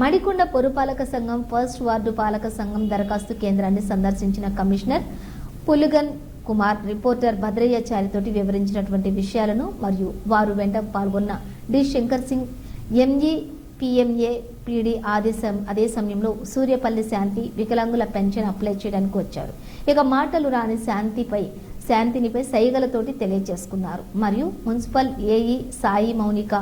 మడికొండ పురపాలక సంఘం first ward పాలక సంఘం దరఖాస్తు కేంద్రాన్ని సందర్శించిన కమిషనర్ పులుగన్ కుమార్ రిపోర్టర్ భద్రయ్య చారితోటి వివరించినటువంటి విషయాలను మరియు వారు వెంట పాల్గొన్న D. Shankar Singh ME PMA PD ఆదేశం అదే సమయంలో సూర్యపల్లి శాంతి వికలాంగుల పెన్షన్ అప్లై చేయడానికి వచ్చారు. ఇక మాటలు రాని శాంతిపై శాంతినిపై సైగలతోటి తెలియజేసుకున్నారు మరియు municipal AE Sai Mounika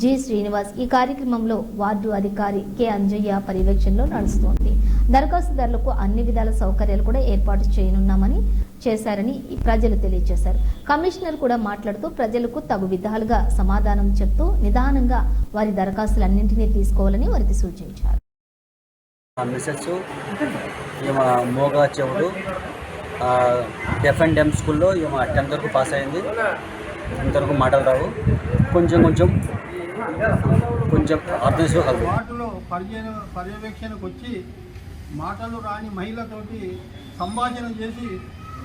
G Srinivas ఈ కార్యక్రమంలో వార్డు అధికారి కె అంజయ్య పర్యవేక్షణలో నడుస్తోంది. దరఖాస్తుదారులకు అన్ని విధాల సౌకర్యాలు కూడా ఏర్పాటు చేయనున్నామని చేశారని ప్రజలు తెలియజేశారు కమిషనర్ కూడా మాట్లాడుతూ ప్రజలకు తగు విధాలుగా సమాధానం చెప్తూ నిదానంగా వారి దరఖాస్తులన్నింటినీ తీసుకోవాలని వారికి సూచించారు. ఈమె మోగా చెవుడు డెఫ్ అండ్ డెమ్ స్కూల్లో ఈమె టెన్త్ వరకు పాస్ అయింది. టెన్త్ వరకు మాటలు రావు. కొంచెం కొంచెం కొంచెం అర్థం చేసుకోగలదు వాటిలో పర్యన పర్యవేక్షణకు వచ్చి మాటలు రాని మహిళతోటి సంభాషణ చేసి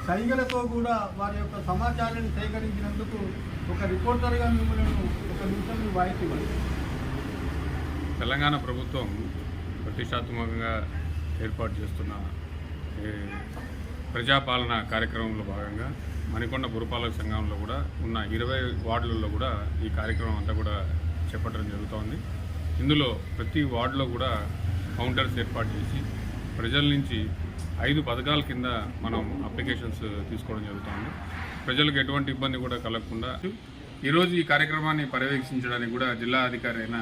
సైగలతో కూడా వారి యొక్క సమాచారాన్ని సేకరించినందుకు ఒక రిపోర్టర్గా మిమ్మల్ని ఒక నిమిషం మీ వాయిస్ తెలంగాణ ప్రభుత్వం ప్రతిష్టాత్మకంగా ఏర్పాటు చేస్తున్న ప్రజాపాలన కార్యక్రమంలో భాగంగా మణికొండ పురపాలక సంఘంలో కూడా ఉన్న ఇరవై వార్డులలో కూడా ఈ కార్యక్రమం అంతా కూడా చేపట్టడం జరుగుతోంది. ఇందులో ప్రతి వార్డులో కూడా కౌంటర్స్ ఏర్పాటు చేసి ప్రజల నుంచి ఐదు పథకాల కింద మనం అప్లికేషన్స్ తీసుకోవడం జరుగుతుంది. ప్రజలకు ఎటువంటి ఇబ్బంది కూడా కలగకుండా ఈరోజు ఈ కార్యక్రమాన్ని పర్యవేక్షించడానికి కూడా జిల్లా అధికారి అయిన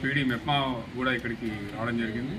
పీడీ మెప్మా కూడా ఇక్కడికి రావడం జరిగింది.